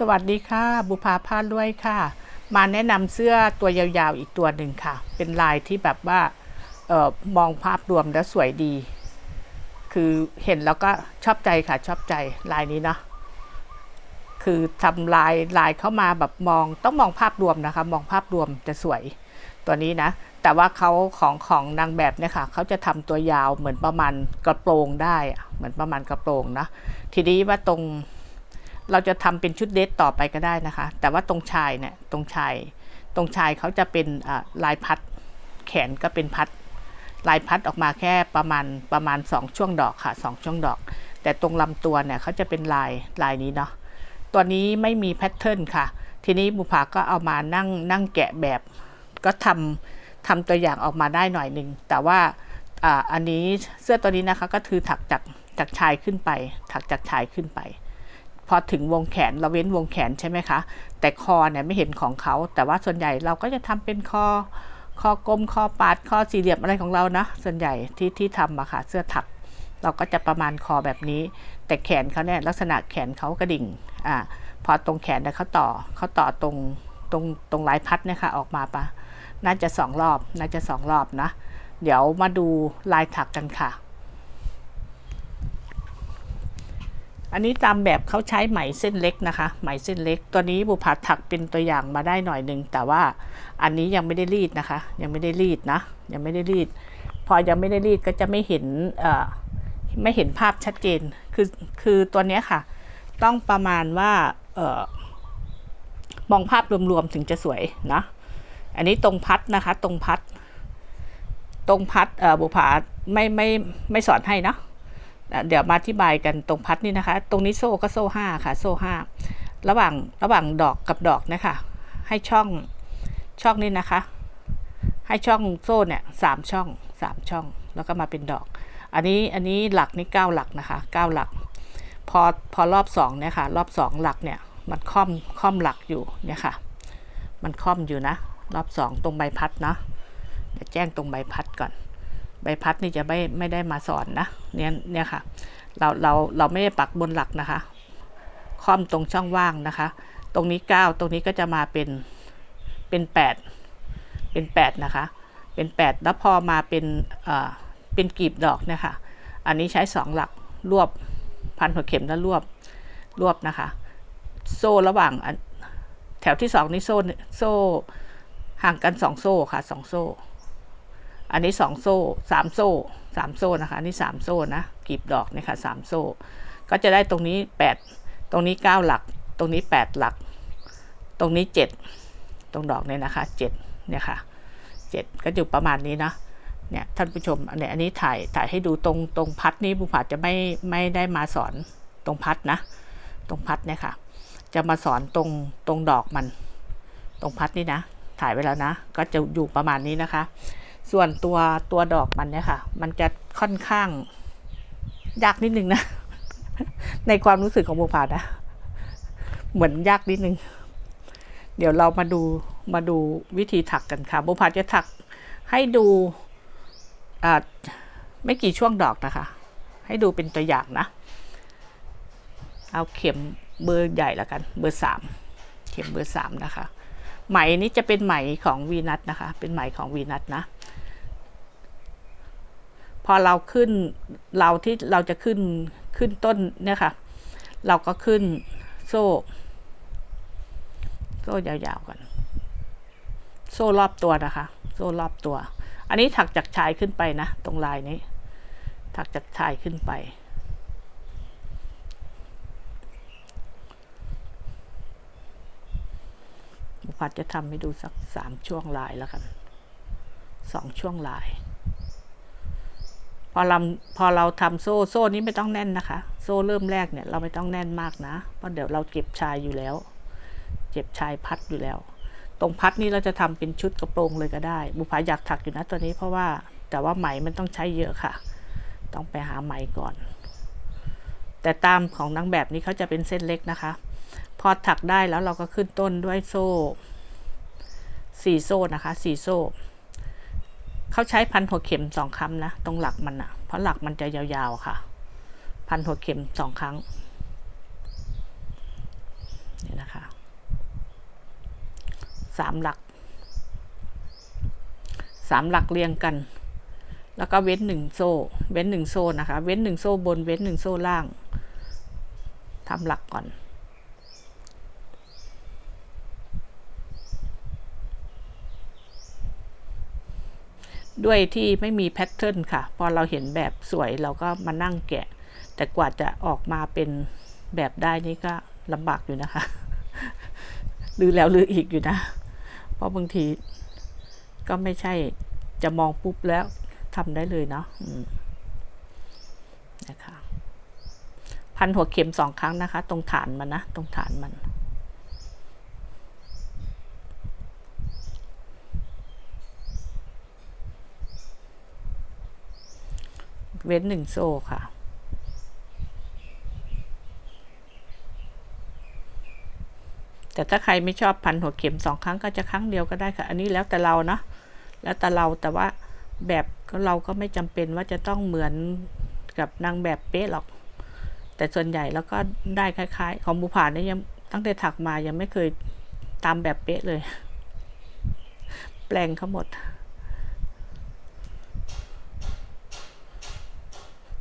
สวัสดีค่ะ บุภาพาด้วยค่ะ มาแนะนำเสื้อตัวยาวๆอีกตัวหนึ่งค่ะ เป็นลายที่แบบว่าออมองภาพรวมแล้วสวยดี คือเห็นแล้วก็ชอบใจค่ะชอบใจลายนี้เนาะคือทำลายลายเข้ามาแบบมองต้องมองภาพรวมนะคะ มองภาพรวมจะสวยตัวนี้นะ แต่ว่าเขาของของนางแบบเนี่ยค่ะเขาจะทำตัวยาวเหมือนประมาณกระโปรงได้เหมือนประมาณกระโปรงนะทีนี้ว่าตรง เราจะทำเป็นชุดเดทต่อไปก็ได้นะคะ แต่ว่าตรงชายเนี่ยตรงชาย ตรงชายเขาจะเป็นลายพัด แขนก็เป็นพัด ลายพัดออกมาแค่ประมาณประมาณ 2 ช่วงดอกค่ะ 2 ช่วงดอก แต่ตรงลำตัวเนี่ยเขาจะเป็นลายลายนี้เนาะตัวนี้ไม่มีแพทเทิร์นค่ะ ทีนี้บุภาก็เอามานั่งนั่งแกะแบบ ก็ทำทำตัวอย่างออกมาได้หน่อยหนึ่งแต่ว่าอ่าอันนี้เสื้อตัวนี้นะคะก็คือถักจากจากชายขึ้นไป ถักจากชายขึ้นไป พอถึงวงแขนเราเว้นวงแขนใช่ไหมคะ แต่คอเนี่ยไม่เห็นของเขา แต่ว่าส่วนใหญ่เราก็จะทำเป็นคอ คอกลมคอปาดคอสี่เหลี่ยมอะไรของเรานะ ส่วนใหญ่ที่ที่ทำอะค่ะเสื้อถัก เราก็จะประมาณคอแบบนี้ แต่แขนเขาเนี่ยลักษณะแขนเขากระดิ่งอ่าพอตรงแขนเนี่ยเขาต่อเขาต่อตรงตรงตรงลายพัดเนี่ยค่ะออกมาปะน่าจะสองรอบน่าจะสองรอบนะ เดี๋ยวมาดูลายถักกันค่ะ อันนี้ตามแบบเขาใช้ไหมเส้นเล็กนะคะ ไหมเส้นเล็ก ตัวนี้บุพาถักเป็นตัวอย่างมาได้หน่อยหนึ่งแต่ว่าอันนี้ยังไม่ได้รีดนะคะ ยังไม่ได้รีดนะ ยังไม่ได้รีด พอยังไม่ได้รีดก็จะไม่เห็นไม่เห็นภาพชัดเจน คือคือตัวนี้ค่ะ ต้องประมาณว่าออมองภาพรวมๆถึงจะสวยนะ อันนี้ตรงพัดนะคะ ตรงพัด ตรงพัดบุผาไม่ไม่ไม่สอนให้นะ เดี๋ยวมาอธิบายกันตรงพัดนี่นะคะ ตรงนี้โซ่ก็โซ่ห้าค่ะ โซ่ห้าระหว่างระหว่างดอกกับดอกนะคะ ให้ช่องช่องนี้นะคะ ให้ช่องโซ่เนี่ยสามช่องสามช่อง แล้วก็มาเป็นดอก อันนี้อันนี้หลักนี่เก้าหลักนะคะเก้าหลัก พอพอรอบสองเนี่ยค่ะ รอบสองหลักเนี่ยมันค่อมค่อมหลักอยู่เนี่ยค่ะ มันค่อมอยู่นะ รอบสองตรงใบพัดนะเดี๋ยวแจ้งตรงใบพัดก่อน ใบพัดนี่จะไม่ไม่ได้มาสอนนะเนี่ยเนี่ยค่ะ เราเราเราไม่ได้ปักบนหลักนะคะค่อมตรงช่องว่างนะคะ ตรงนี้ 9 ตรงนี้ก็จะมาเป็นเป็น 8 เป็น 8 นะคะ เป็น 8 แล้วพอมาเป็นเอ่อเป็นกลีบดอกเนี่ยค่ะ อันนี้ใช้ 2 หลักรวบพันหัวเข็มแล้วรวบรวบนะคะ โซ่ระหว่างแถวที่ 2 นี่โซ่โซ่ห่างกัน 2 โซ่ค่ะ 2 โซ่ อันนี้สองโซ่สามโซ่สามโซ่นะคะ อันนี้สามโซ่นะกีบดอกเนี่ยค่ะสามโซ่ ก็จะได้ตรงนี้แปดตรงนี้เก้าหลัก ตรงนี้แปดหลัก ตรงนี้เจ็ดตรงดอกเนี่ยนะคะเจ็ดเนี่ยค่ะเจ็ดก็อยู่ประมาณนี้นะเนี่ยท่านผู้ชมอันนี้อันนี้ถ่ายถ่ายให้ดูตรงตรงพัดนี้บุผาจะไม่ไม่ได้มาสอนตรงพัดนะ ตรงพัดเนี่ยค่ะ จะมาสอนตรงตรงดอกมัน ตรงพัดนี่นะ ถ่ายไว้แล้วนะ ก็จะอยู่ประมาณนี้นะคะ ส่วนตัวตัวดอกมันเนี่ยค่ะ มันจะค่อนข้างยากนิดนึงนะ ในความรู้สึกของบุพานะ เหมือนยากนิดนึง เดี๋ยวเรามาดูมาดูวิธีถักกันค่ะบุพาจะถักให้ดูไม่กี่ช่วงดอกนะคะ ให้ดูเป็นตัวอย่างนะ เอาเข็มเบอร์ใหญ่ล้วกัน เบอร์สามเข็มเบอร์สามนะคะ ไหมนี้จะเป็นไหมของวีนัทนะคะ เป็นไหมของวีนัทนะ พอเราขึ้นเราที่เราจะขึ้นขึ้นต้นเนี่ยค่ะ เราก็ขึ้นโซ่ โซ่ยาวๆกัน โซ่รอบตัวนะคะ โซ่รอบตัว อันนี้ถักจากชายขึ้นไปนะ ตรงลายนี้ ถักจากชายขึ้นไป บุพัดจะทำให้ดูสักสามช่วงลายแล้วกันสองช่วงลาย พอเราพอเราทำโซ่โซ่นี้ไม่ต้องแน่นนะคะ โซ่เริ่มแรกเนี่ยเราไม่ต้องแน่นมากนะเพราะเดี๋ยวเราเก็บชายอยู่แล้วเจ็บชายพัดอยู่แล้ว ตรงพัดนี้เราจะทำเป็นชุดกระโปรงเลยก็ได้ บุพาอยากถักอยู่นะตัวนี้เพราะว่าแต่ว่าไหมมันต้องใช้เยอะค่ะ ต้องไปหาไหมก่อน แต่ตามของนางแบบนี้เขาจะเป็นเส้นเล็กนะคะ พอถักได้แล้วเราก็ขึ้นต้นด้วยโซ่สี่โซ่นะคะสี่โซ่ เขาใช้พันหัวเข็มสองคำนะตรงหลักมันอะเพราะหลักมันจะยาวๆค่ะ พันหัวเข็มสองครั้งนี่นะคะสามหลักสามหลักเรียงกัน แล้วก็เว้นหนึ่งโซ่ เว้นหนึ่งโซ่นะคะ เว้นหนึ่งโซ่บน เว้นหนึ่งโซ่ล่างทำหลักก่อน ด้วยที่ไม่มีแพทเทิร์นค่ะ พอเราเห็นแบบสวยเราก็มานั่งแกะ แต่กว่าจะออกมาเป็นแบบได้นี่ก็ลำบากอยู่นะคะลือแล้วลืออีกอยู่นะ เพราะบางทีก็ไม่ใช่จะมองปุ๊บแล้วทำได้เลยเนาะนะคะพันหัวเข็มสองครั้งนะคะ ตรงฐานมันนะ ตรงฐานมัน เว้นหนึ่งโซ่ค่ะ แต่ถ้าใครไม่ชอบพันหัวเข็มสองครั้งก็จะครั้งเดียวก็ได้ค่ะ อันนี้แล้วแต่เราเนาะแล้วแต่เราแต่ว่าแบบเราก็ไม่จำเป็นว่าจะต้องเหมือนกับนางแบบเป๊ะหรอก แต่ส่วนใหญ่แล้วก็ได้คล้าย ๆ ของบูผาเนี่ยังตั้งแต่ถักมายังไม่เคยตามแบบเป๊ะเลย แปลงเขาหมด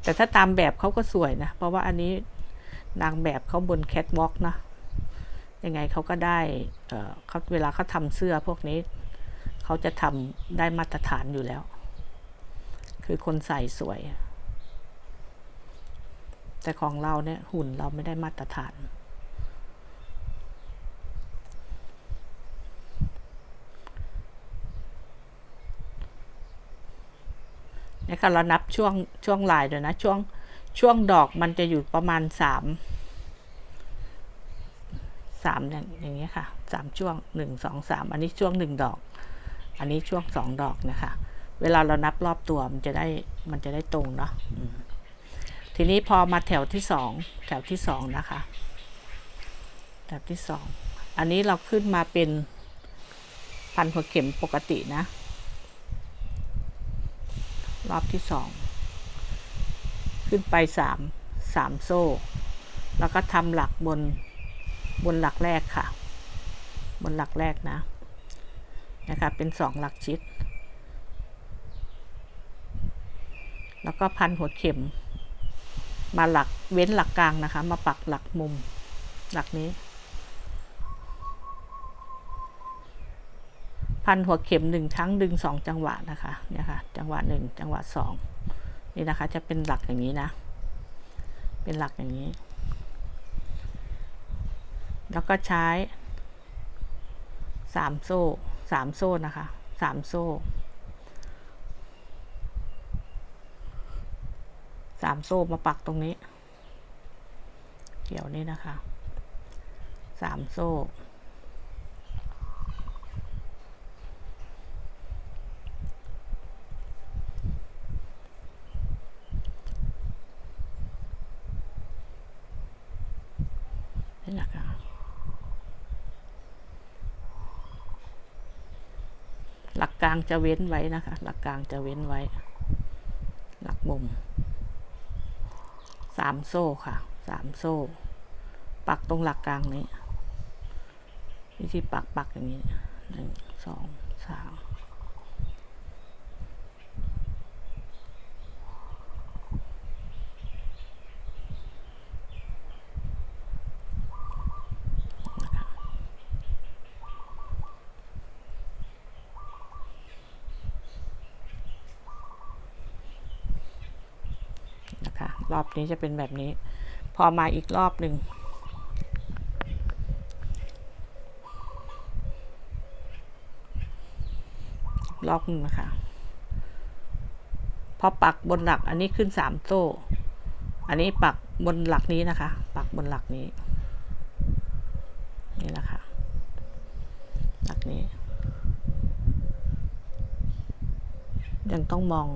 แต่ถ้าตามแบบเขาก็สวยนะ เพราะว่าอันนี้นางแบบเขาบนแคทวอล์กนะยังไงเขาก็ได้เออเขาเวลาเขาทำเสื้อพวกนี้ เขาจะทำได้มาตรฐานอยู่แล้ว คือคนใส่สวย แต่ของเราเนี่ยหุ่นเราไม่ได้มาตรฐาน นี่ค่ะเรานับช่วงช่วงลายด้วยนะ ช่วงช่วงดอกมันจะอยู่ประมาณสามสามอย่างอย่างเงี้ยค่ะสามช่วงหนึ่งสองสามอันนี้ช่วงหนึ่งดอก อันนี้ช่วงสองดอกนะคะ เวลาเรานับรอบตัวมันจะได้มันจะได้ตรงเนาะทีนี้พอมาแถวที่สองแถวที่สองนะคะแถวที่สองอันนี้เราขึ้นมาเป็นพันหัวเข็มปกตินะ รอบที่สองขึ้นไปสามสามโซ่ แล้วก็ทำหลักบนบนหลักแรกค่ะ บนหลักแรกนะนะคะเป็นสองหลักชิด แล้วก็พันหัวเข็ม มาหลักเว้นหลักกลางนะคะ มาปักหลักมุมหลักนี้ พันหัวเข็มหนึ่งครั้งดึงสองจังหวะนะคะเนี่ยค่ะจังหวะหนึ่งจังหวะสองนี่นะคะ จะเป็นหลักอย่างนี้นะ เป็นหลักอย่างนี้ แล้วก็ใช้สามโซ่สามโซ่นะคะสามโซ่สามโซ่มาปักตรงนี้ เกี่ยวนี่นะคะสามโซ่ นี่นะคะ หลั กลางจะเว้นไว้นะคะ หลักกลางจะเว้นไว้ หลักมุมสามโซ่ค่ะสามโซ่ ปักตรงหลักกลางนี้ วิธีปักปักอย่างนี้หนึ่งสองสาม นะคะ รอบนี้จะเป็นแบบนี้ พอมาอีกรอบหนึ่งรอบนึงนะคะ พอปักบนหลักอันนี้ขึ้นสามโซ่ อันนี้ปักบนหลักนี้นะคะ ปักบนหลักนี้ นี่แหละค่ะ หลักนี้ ยังต้องมอง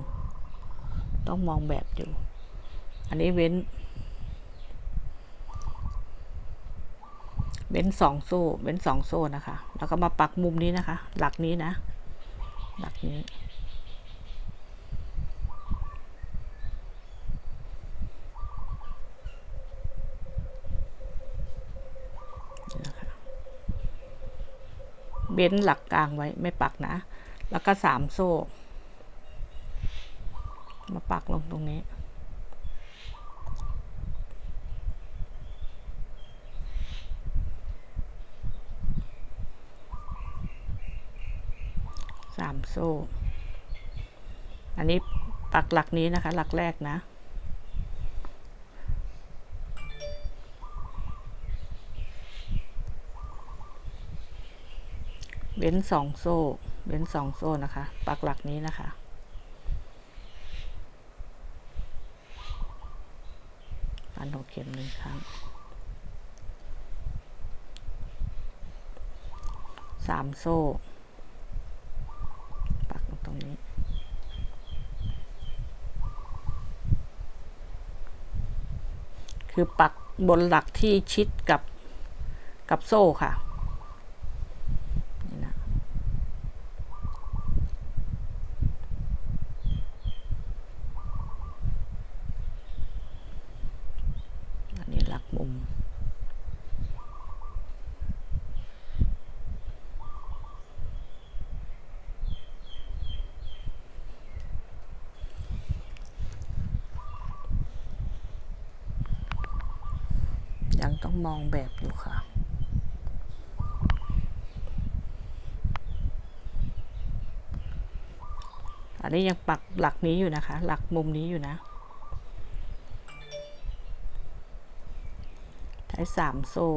ต้องมองแบบอยู่ อันนี้เว้น เว้นสองโซ่เว้นสองโซ่นะคะ แล้วก็มาปักมุมนี้นะคะ หลักนี้นะ หลักนี้เบ้นหลักกลางไว้ไม่ปักนะ แล้วก็สามโซ่ มาปักลงตรงนี้ สามโซ่ อันนี้ปักหลักนี้นะคะ หลักแรกนะ เว้นสองโซ่ เว้นสองโซ่นะคะ ปักหลักนี้นะคะฟันหัวเข็มหนึ่งครั้งสามโซ่ ปักลงตรงนี้ คือปักบนหลักที่ชิดกับกับโซ่ค่ะ นี่นะ อันนี้หลักมุม ยังต้อง มองแบบอยู่ค่ะ อันนี้ยังปักหลักนี้อยู่นะคะ หลักมุมนี้อยู่นะ ใช้สามโซ่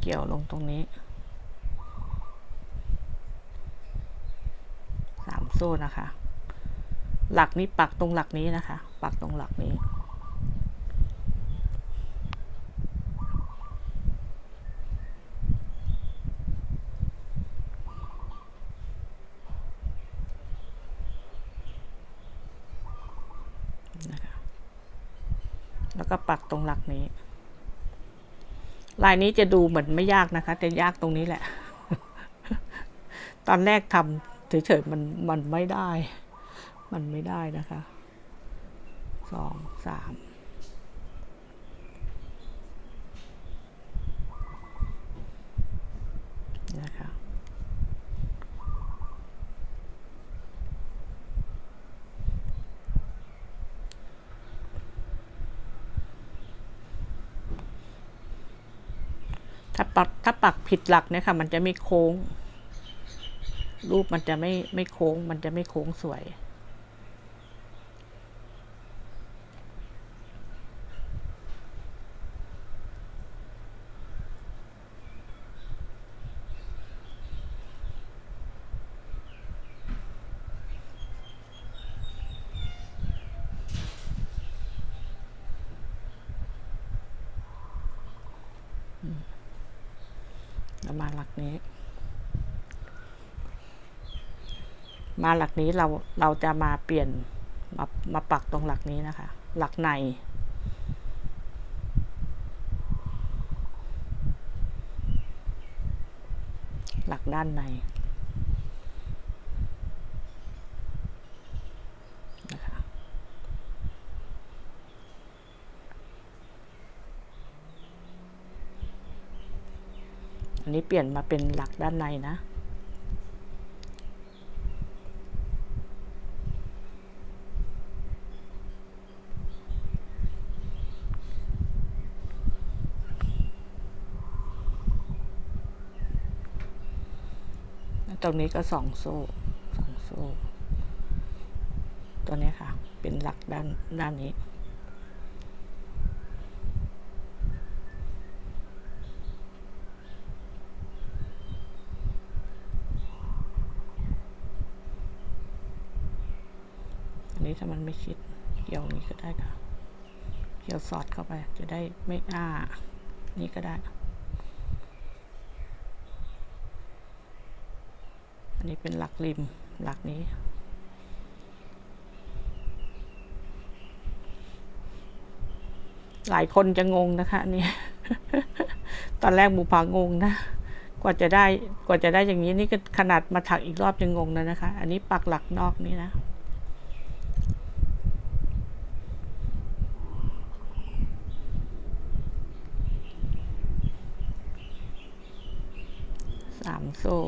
เกี่ยวลงตรงนี้สามโซ่นะคะ หลักนี้ปักตรงหลักนี้นะคะ ปักตรงหลักนี้ แล้วก็ปักตรงหลักนี้ ลายนี้จะดูเหมือนไม่ยากนะคะ แต่ยากตรงนี้แหละ ตอนแรกทำเฉยๆมันมันไม่ได้ มันไม่ได้นะคะสองสาม นะคะ ถ้าปักถ้าปักผิดหลักเนี่ยค่ะ มันจะไม่โค้ง รูปมันจะไม่ไม่โค้ง มันจะไม่โค้งสวย แล้วมาหลักนี้ มาหลักนี้เราเราจะมาเปลี่ยนมามาปักตรงหลักนี้นะคะ หลักใน หลักด้านในนะคะอันนี้เปลี่ยนมาเป็นหลักด้านในนะ ตรงนี้ก็สองโซ่สองโซ่ ตัวนี้ค่ะ เป็นหลักด้านด้านนี้ อันนี้ถ้ามันไม่ชิดเกี่ยวนี้ก็ได้ค่ะเกี่ยวสอดเข้าไปจะได้ไม่อ้า นี่ก็ได้ อันนี้เป็นหลักริมหลักนี้ หลายคนจะงงนะคะนี่ตอนแรกบูพางงนะกว่าจะได้กว่าจะได้อย่างนี้นี่ก็ขนาดมาถักอีกรอบยังงงแล้วนะคะ อันนี้ปักหลักนอกนี่นะ น โซ่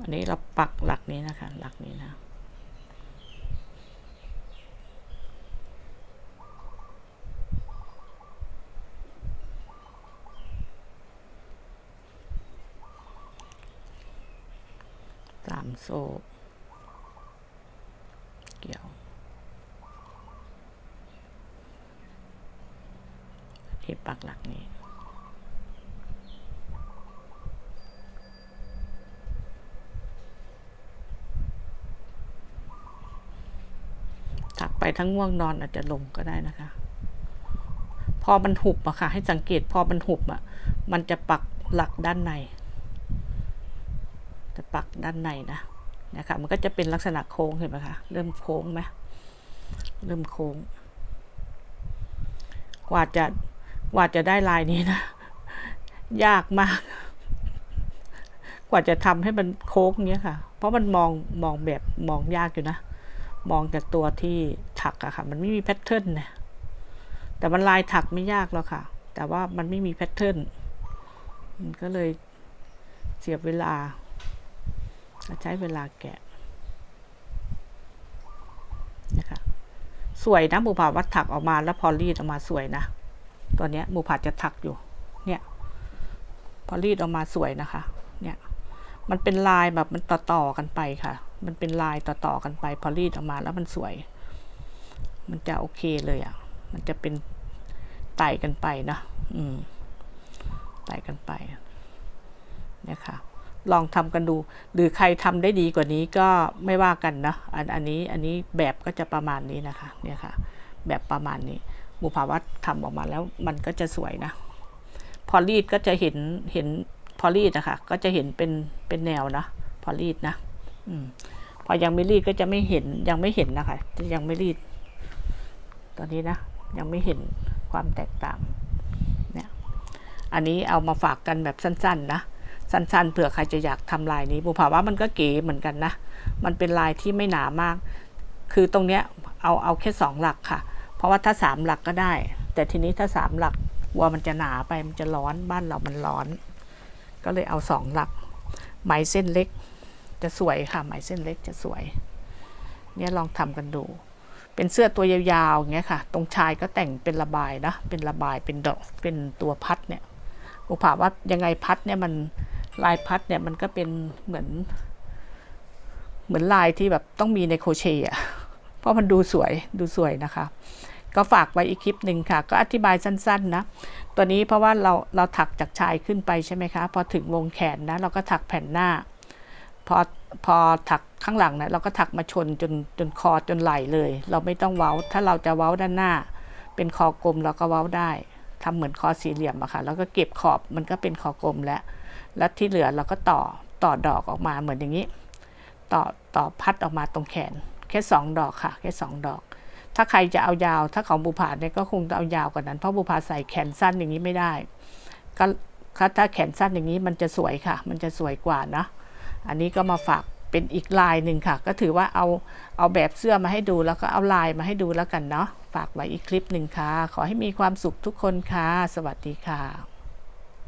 อันนี้เราปักหลักนี้นะคะ หลักนี้นะสามโซ่ เกี่ยว ที่ปักหลักนี้ ถักไป ทั้งง่วงนอนอาจจะลงก็ได้นะคะ พอมันหุบอะค่ะ ให้สังเกตพอมันหุบอะมันจะปักหลักด้านใน จะปักด้านในนะนะคะมันก็จะเป็นลักษณะโค้งเห็นไหมคะเริ่มโค้งไหมเริ่มโค้ง กว่าจะกว่าจะได้ลายนี้นะ ยากมาก กว่าจะทำให้มันโค้งเนี้ยค่ะ เพราะมันมองมองแบบมองยากอยู่นะ มองจากตัวที่ถักอะค่ะ มันไม่มีแพทเทิร์นนะแต่มันลายถักไม่ยากหรอกค่ะ แต่ว่ามันไม่มีแพทเทิร์นมันก็เลยเสียบเวลา ใช้เวลาแกะนะคะสวยนะหมูผาวัดถักออกมาแล้วพอรีดออกมาสวยนะตัวเนี้ยหมูผาจะถักอยู่ เนี่ยพอรีดออกมาสวยนะคะ เนี่ย มันเป็นลายแบบมันต่อๆกันไปค่ะ มันเป็นลายต่อๆกันไป พอรีดออกมาแล้วมันสวย มันจะโอเคเลยอะ่ะ มันจะเป็นไต่กันไปนะอืมไต่กันไปเนี่ยค่ะ ลองทำกันดู หรือใครทำได้ดีกว่านี้ก็ไม่ว่ากันนะอันอันนี้อันนี้แบบก็จะประมาณนี้นะคะ เนี่ยค่ะ แบบประมาณนี้หมูภาวะทำออกมาแล้วมันก็จะสวยนะ พอรีดก็จะเห็นเห็นพอรีดนะคะก็จะเห็นเป็นเป็นแนวนะ พอรีดนะ อพอยังไม่รีดก็จะไม่เห็นยังไม่เห็นนะคะยังไม่รีด ตอนนี้นะยังไม่เห็นความแตกต่างเนี่ยอันนี้เอามาฝากกันแบบสั้น ๆ นะสั้นๆเผื่อใครจะอยากทำลายนี้บุภาว่ามันก็เก๋เหมือนกันนะมันเป็นลายที่ไม่หนามาก คือตรงเนี้ยเอาเอาแค่สองหลักค่ะ เพราะว่าถ้าสามหลักก็ได้ แต่ทีนี้ถ้าสามหลักกลัวมันจะหนาไปมันจะร้อนบ้านเรามันร้อน ก็เลยเอาสองหลัก ไหมเส้นเล็ก จะสวยค่ะไหมเส้นเล็กจะสวย เนี่ยลองทำกันดู เป็นเสื้อตัวยาวๆอย่างเงี้ยค่ะ ตรงชายก็แต่งเป็นระบายนะ เป็นระบายเป็นดอกเป็นตัวพัดเนี่ยอุปาว่ายังไงพัดเนี่ยมันลายพัดเนี่ยมันก็เป็นเหมือน เหมือนลายที่แบบต้องมีในโคเชอะเพราะมันดูสวยดูสวยนะคะ ก็ฝากไว้อีกคลิปหนึ่งค่ะ ก็อธิบายสั้นๆนะ ตัวนี้เพราะว่าเราเราถักจากชายขึ้นไปใช่ไหมคะ พอถึงวงแขนนะ เราก็ถักแผ่นหน้า พอพอถักข้างหลังนะเราก็ถักมาชนจนจนคอจนไหลเลย เราไม่ต้องเว้า ถ้าเราจะเว้าด้านหน้า เป็นคอกลมเราก็เว้าได้ทำเหมือนคอสี่เหลี่ยมอะค่ะแล้วก็เก็บขอบมันก็เป็นคอกลมแล้ว แล้วที่เหลือเราก็ต่อต่อดอกออกมาเหมือนอย่างนี้ ต่อต่อพัดออกมาตรงแขน แค่สองดอกค่ะ แค่สองดอก ถ้าใครจะเอายาว ถ้าของบุพาเนี่ยก็คงจะเอายาวกว่านั้น เพราะบุพาใส่แขนสั้นอย่างนี้ไม่ได้ ก็ถ้าแขนสั้นอย่างนี้มันจะสวยค่ะ มันจะสวยกว่านะ อันนี้ก็มาฝากเป็นอีกลายหนึ่งค่ะ ก็ถือว่าเอาเอาแบบเสื้อมาให้ดูแล้วก็เอาลายมาให้ดูแล้วกันเนาะฝากไว้อีกคลิปหนึ่งค่ะ ขอให้มีความสุขทุกคนค่ะ สวัสดีค่ะ